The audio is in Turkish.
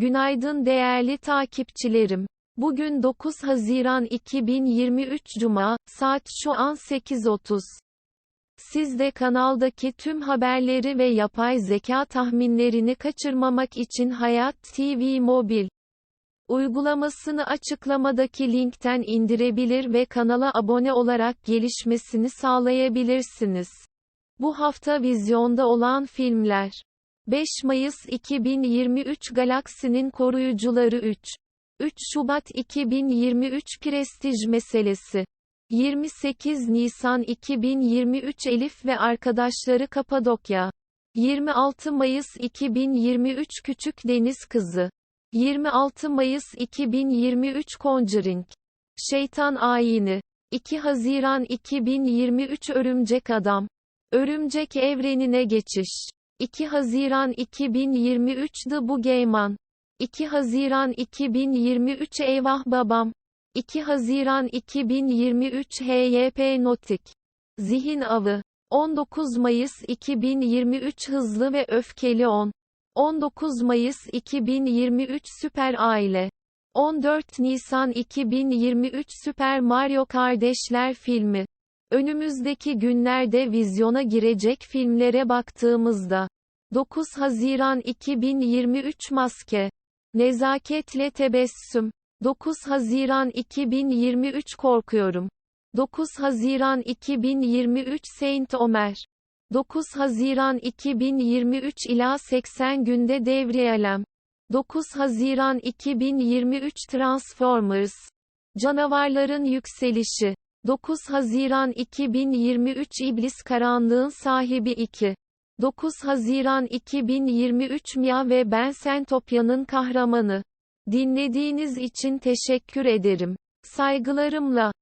Günaydın değerli takipçilerim. Bugün 9 Haziran 2023 Cuma, saat şu an 8.30. Siz de kanaldaki tüm haberleri ve yapay zeka tahminlerini kaçırmamak için Hayat TV Mobil uygulamasını açıklamadaki linkten indirebilir ve kanala abone olarak gelişmesini sağlayabilirsiniz. Bu hafta vizyonda olan filmler 5 Mayıs 2023 Galaksinin Koruyucuları 3 3 Şubat 2023 Prestij Meselesi. 28 Nisan 2023 Elif ve Arkadaşları Kapadokya. 26 Mayıs 2023 Küçük Deniz Kızı. 26 Mayıs 2023 Conjuring. Şeytan Ayini. 2 Haziran 2023 Örümcek Adam. Örümcek Evrenine Geçiş 2 Haziran 2023 The Bugeyman 2 Haziran 2023 Eyvah Babam. 2 Haziran 2023 HYP Notik Zihin Avı. 19 Mayıs 2023 Hızlı ve Öfkeli 10 19 Mayıs 2023 Süper Aile. 14 Nisan 2023 Süper Mario Kardeşler filmi Önümüzdeki günlerde vizyona girecek filmlere baktığımızda 9 Haziran 2023 Maske Nezaketle Tebessüm 9 Haziran 2023 Korkuyorum 9 Haziran 2023 Saint Omer 9 Haziran 2023 ila 80 günde devriyelem 9 Haziran 2023 Transformers Canavarların Yükselişi 9 Haziran 2023 İblis Karanlığın Sahibi 2 9 Haziran 2023 Mia ve Ben Sentopya'nın Kahramanı. Dinlediğiniz için teşekkür ederim. Saygılarımla